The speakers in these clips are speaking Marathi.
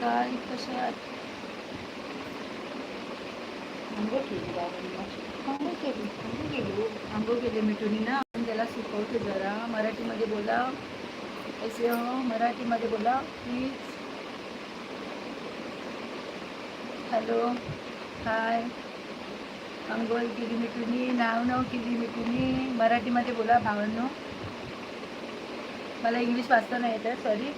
कशा आहात आंघोळ केली आंघोळ केली. मिठूनी ना. आपण त्याला सुकवते जरा. मराठीमध्ये बोला. ऐसे हो मराठीमध्ये बोला. प्लीज हॅलो हाय आंघोळ केली मिठूनी नाव नाव केली मिठूनी मराठीमध्ये बोला भावांनो. मला इंग्लिश वाचता नाही येत आहे सॉरी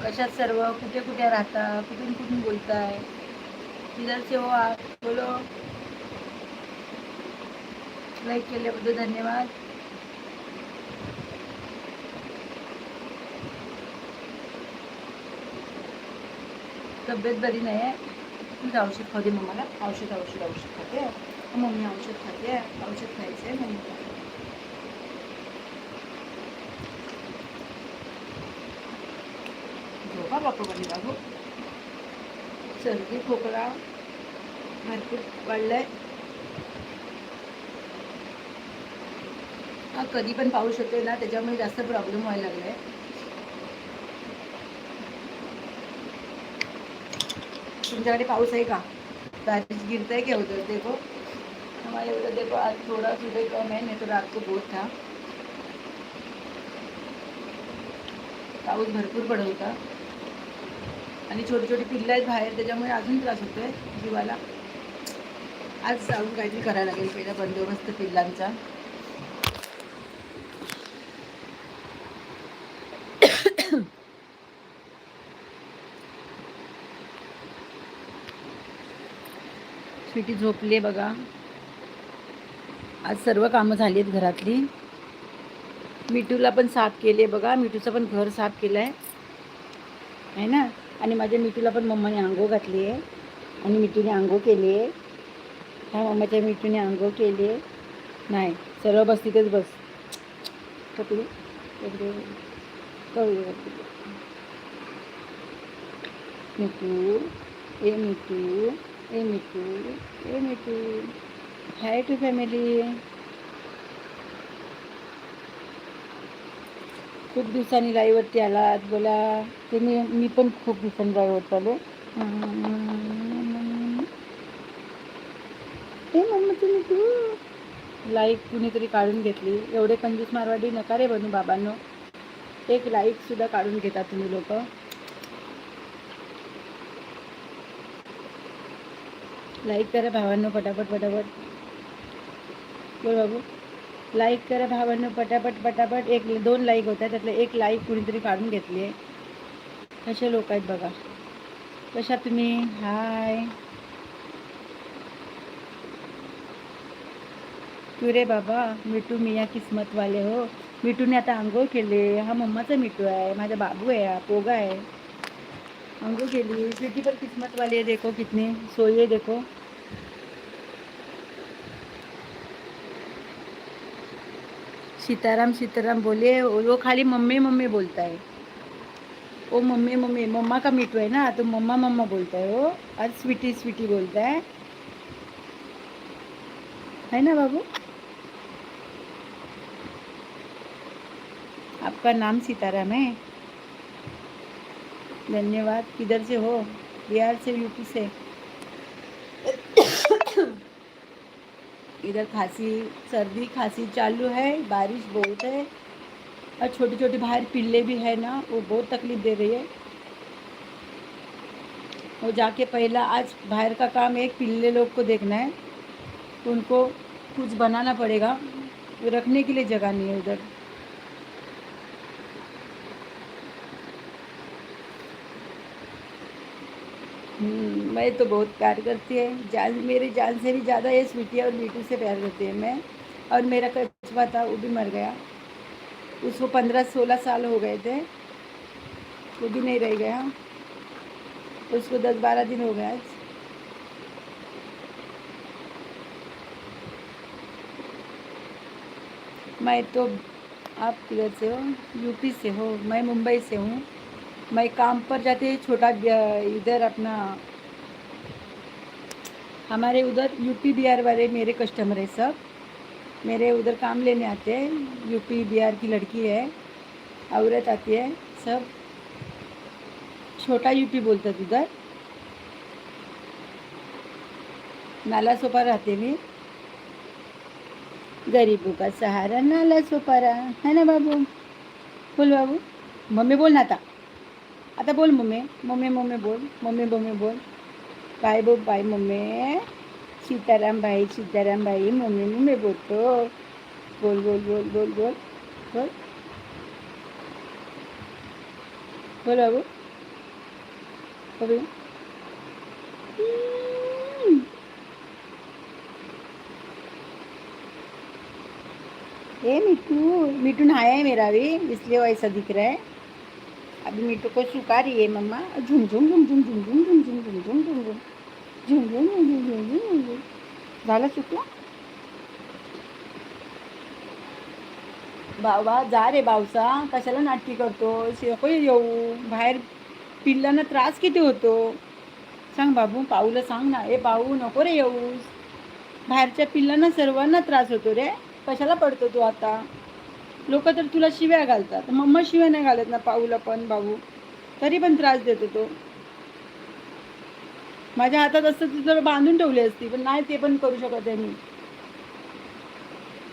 कशात सर्व कुठे कुठे राहता कुठून कुठून बोलताय? किधर से हो आप बोलो. लाईक केल्याबद्दल धन्यवाद. तब्येत बरी नाही आहे औषध खाऊ दे मम्माला. औषध औषध औषध खाते. मम्मी औषध खाते. औषध खायचं आहे मम्मी झोपा बापा बाबू सर्दी खोकला भरपूर वाढलाय. हा कधी पण पाऊस येतोय ना त्याच्यामुळे जास्त प्रॉब्लेम व्हायला लागलाय. तुमच्याकडे पाऊस आहे का? बारिश गिरता है क्या उधर देखो. हमारे उधर देखो आज थोड़ा सुबह कम है नहीं तो रात को बहुत था. पाऊस भरपूर पडत होता. आणि छोटी छोटी पिल्लं आहेत बाहेर त्याच्यामुळे अजून त्रास होतोय जीवाला. आज जाऊन काहीतरी करायला लागेल पहिला बंदोबस्त पिल्लांचा. स्वीटी झोपली आहे बघा. आज सर्व कामं झाली आहेत घरातली. मिठूला पण साफ केली आहे बघा. मिठूचं पण घर साफ केलं आहे आहे ना? आणि माझ्या मिठूला पण मम्माने आंघो घातली आहे. आणि मिठूने आंघो केली आहे. ह्या मम्माच्या मिठूने आंघो केली आहे. नाही सर्व बस तिथेच बस. कपडे कपडे कपडे कपडे मिठू ए मिठू ए मिठू ए मिठू. हाय टू फॅमिली खूप दिवसांनी लाईवरती आलात बोला. ते मी मी पण खूप दिवसांनी लाईव्हवरती आलो. ते मम्मा तुम्ही तू? लाईक कुणीतरी काढून घेतली. एवढे कंजूस मारवाडी नका रे बनू बाबांनो. एक लाईक सुद्धा काढून घेता तुम्ही लोक. लाईक करा भावांनो पटापट पटापट. बोल बाबू. लाईक करा भावांनो पटापट पटापट. एक दोन लाईक होत्या त्यातलं एक लाईक कुणीतरी काढून घेतली आहे कसे लोक आहेत बघा. कशा तुम्ही? हाय तुरे बाबा मिठू मिया या किस्मतवाले हो. मिठूने आता आंघोळ केले. हा मम्माचा मिठू आहे. माझा बाबू आहे हा पोगा आहे. आंघोळ केली. स्वीटी पर किस्मतवाले देखो कितनी. सोये देखो. सीताराम सीताराम बोले वो खाली मम्मी मम्मी बोलता है। वो मम्मी मम्मी मम्मा का मिठू है ना तो मम्मा मम्मा बोलता है वो और स्वीटी स्वीटी बोलता है। है ना बाबू? आपका नाम सीताराम है? धन्यवाद किधर से हो? बिहार से यूपी से? इधर खांसी, सर्दी खांसी चालू है, बारिश बहुत है, और छोटी छोटी बाहर पिल्ले भी है ना, वो बहुत तकलीफ़ दे रही है। वो जाके पहला आज बाहर का काम एक पिल्ले लोग को देखना है, उनको कुछ बनाना पड़ेगा रखने के लिए जगह नहीं है उधर। मैं तो बहुत प्यार करती है। जान, मेरी जान से भी ज़्यादा ये स्वीटी और मीठू से प्यार करती है मैं। और मेरा कछुआ था, वो भी मर गया। उसको पंद्रह सोलह साल हो गए थे। वो भी नहीं रह गया। उसको दस बारह दिन हो गया मैं तो आप किधर से हो, यूपी से हो, मैं मुंबई से हूँ। मैं काम पर जाते छोटा इधर अपना हमारे उधर यूपी बिहार वाले मेरे कस्टमर है सब। मेरे उधर काम लेने आते हैं यूपी बिहार की लड़की है औरत आती है सब। छोटा यूपी बोलतात उधर। नाला सोपा राहते मी गरीबों का सहारा नाला सोपारा। है ना बाबू? बोल बाबू। मम्मी बोल ना आता आता बोल मम्मी. मम्मी मम्मी बोल. मम्मी मम्मी बोल. बाय बोल बाय मम्मी. सीताराम भाई सीताराम भाई मम्मी मम्मी बोलतो बोल. बोल बोल बोल बोल बोल. बोल. बाबू. बाबू. हम्म. ए मिट्टू मिट्टू नहाया है मेरा भी इसलिए वैसा दिख रहा है. अभी मेरे को सुखा रही है मम्मा झुम झुम झुम झुम झुम झुम झुम झुम झुम झुम झुम झुम झुम झुम झुम झुम झुम झुम झालं सुकला बाबा जा रे बावसा कशाला नाटकी करतो नको येऊ बाहेर पिल्लांना त्रास किती होतो सांग बाबू पाऊला सांग ना ए पाऊ नको रे येऊ बाहेरच्या पिल्लांना सर्वांना त्रास होतो रे कशाला पडतो तू आता लोक तर तुला शिव्या घालतात. मम्मा शिव्या नाही घालत ना पाऊला पण भाऊ. तरी पण त्रास देतो तो. माझ्या हातात असतं ती जर बांधून ठेवली असती पण नाही ते पण करू शकत आहे मी.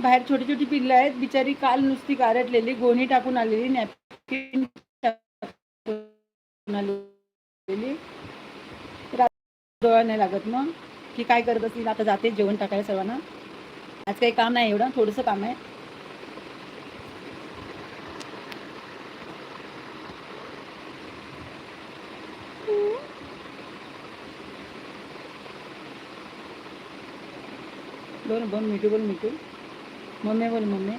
बाहेर छोटी छोटी पिल्लं आहेत. बिचारी काल नुसती गारटलेली गोणी टाकून आलेली नॅपकिन टाकून आलेली. डोळा नाही लागत मग. की काय करत असतील? आता जाते जेवण टाकायला सर्वांना. आज काही काम नाही एवढं थोडंसं काम आहे. बोल बोल मिठू बोल मिठू मम्मी बोल मम्मी.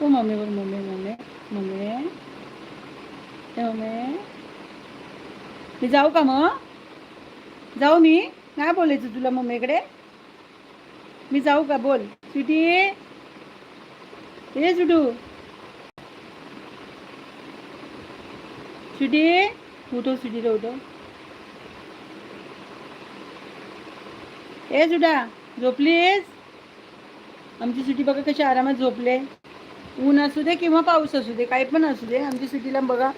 हो मम्मी बोल मम्मी मम्मी मम्मी. मम्मी. मी जाऊ का मग? जाऊ मी? काय बोलायचं तुला मम्मीकडे? मी जाऊ का? बोल. स्वीटी. ये सुटू स्वीटी. उठव स्वीटीला उठव. ए सुडा झोपलीस? आमची सुटी बघा कशी आरामात झोपले. ऊन असू दे किंवा पाऊस असू दे काही पण असू दे आमची सुटीला बघा.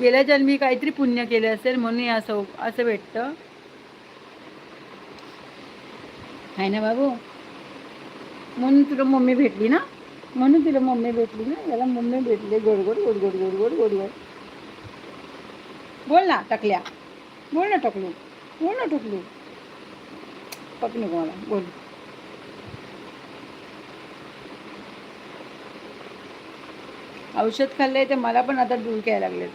गेल्या जन्मी काहीतरी पुण्य केले असेल म्हणून असं असं भेटतं. आहे ना बाबू? म्हणून तुला मम्मी भेटली ना? म्हणून तुला मम्मी भेटली ना? याला मम्मी भेटले गोड गोड गोड गोड गोड गोड गोड गोड बोल ना टाकल्या. बोल ना टाकलू. बोल ना टाकलू. पकनू मला. बोल. औषध खाल्लंय ते मला पण आता डुलके यायला लागले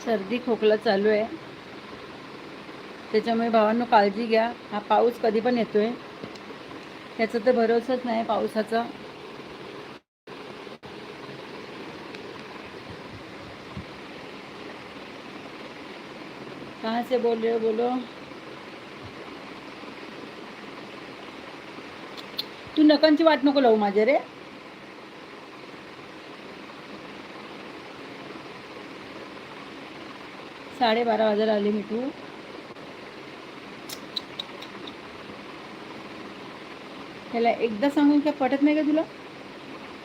सर्दी खोकला चालू आहे. त्याच्यामुळे भावांनो काळजी घ्या. हा पाऊस कधी पण येतोय. त्याचा तर भरोसाच नाही पावसाचा. कहाँ से बोल रहे हो बोलो? तू नकांची वाट नको लावू माझे रे. साडेबारा वाजायला आले मी त्याला एकदा सांगून काय पटत नाही का तुला?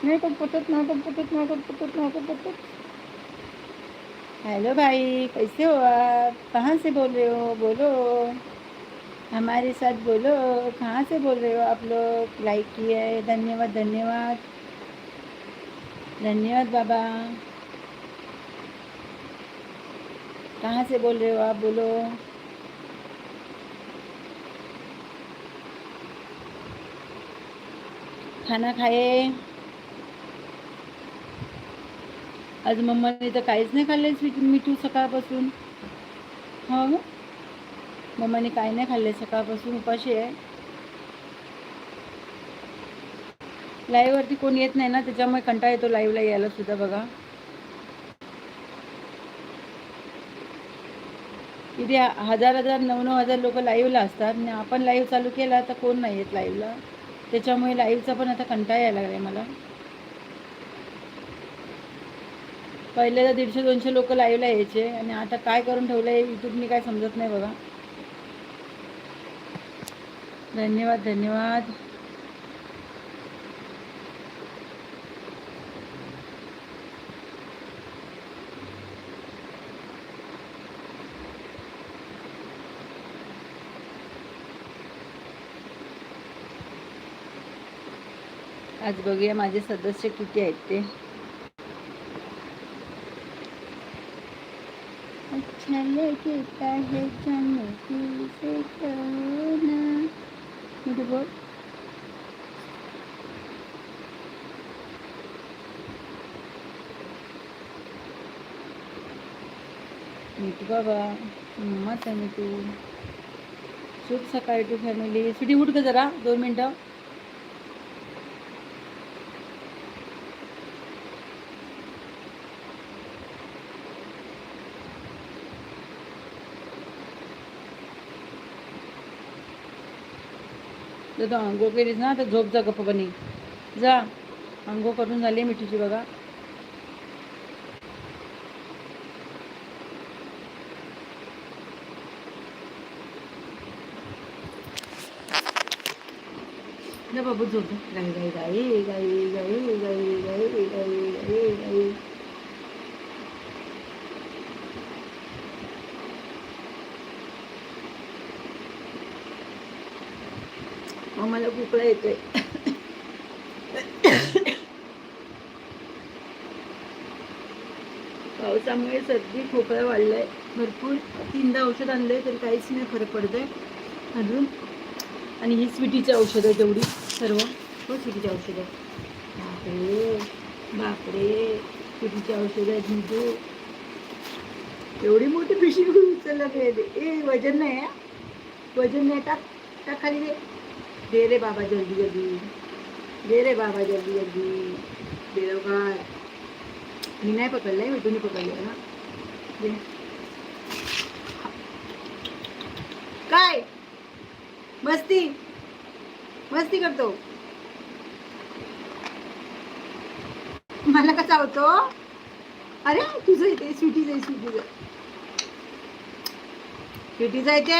नाही पण पटत पण पटत पण पटत पण पटत. हेलो भाई कैसे हो आप? कहाँ से बोल रहे हो? बोलो. हमारे साथ बोलो. कहाँ से बोल रहे हो आप लोग? लाइक है, धन्यवाद धन्यवाद. धन्यवाद बाबा. कहाँ से बोल रहे हो आप? बोलो. खाना खाए. आज मम्माने तर काहीच नाही खाल्ले स्वीट मिठू सकाळपासून. हो मम्माने काय नाही खाल्ले सकाळपासून उपाशी आहे. लाईव्हवरती कोण येत नाही ना त्याच्यामुळे कंटाळा येतो लाईव्हला यायला सुद्धा बघा. इथे हजार हजार नऊ नऊ हजार लोक लाईव्हला असतात. आणि आपण लाईव्ह चालू केला तर कोण नाही येत लाईव्हला त्याच्यामुळे लाईव्हचा पण आता कंटाळा यायला लागला मला. पहिले तर दीडशे दोनशे लोक लाईव्हला यायचे आणि आता काय करून ठेवलं आहे यूट्यूबनी काय समजत नाही बघा. धन्यवाद धन्यवाद. आज बघूया माझे सदस्य किती आहेत ते. अच्छा लगता है जाने से कहना मीठू बोल मीठू बाबा मत आहे मीठू शुभ सकाळी टू फॅमिली सिटी उठ का जरा दोन मिनटं. जर तू आंघोळ केलीस ना तर झोप जा गप्पणी जा आंघोळ करून झाली मिठीची बघा बाबू झोप गाई गाई गाई गाई गाई गाई गाई गाई गाई गाई खोकला येतोय. पावसामुळे सर्दी खोकला वाढलाय. भरपूर तीनदा औषध आणलंय तर काहीच नाही फरक पडतोय. अजून. आणि ही स्वीटीची औषधं आहे तेवढी सर्व. हो स्वीटीची औषधं बापरे बापरे स्वीटीची औषधं आहेत मिठू एवढी मोठी पिशवी उचललं ते ए वजन नाही वजन नाही टाक टाक खाली दे. दे रे बाबा जल्दी जल्दी. दे रे बाबा जल्दी जल्दी. दे लवकर मी नाही पकडलंय मिठूने पकडलंय ना. दे. काय? मस्ती. मस्ती करतो. मला कसा चावतो अरे तुझं येते स्वीटी जाई स्वीटी जाई स्वीटी जायचे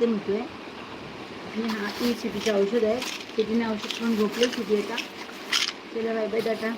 ते म्हणतोय आहे आणि हा ती शेतीचं औषध आहे. शेतीने औषध पण झोपले शेती येतात चला बाय बाय दादा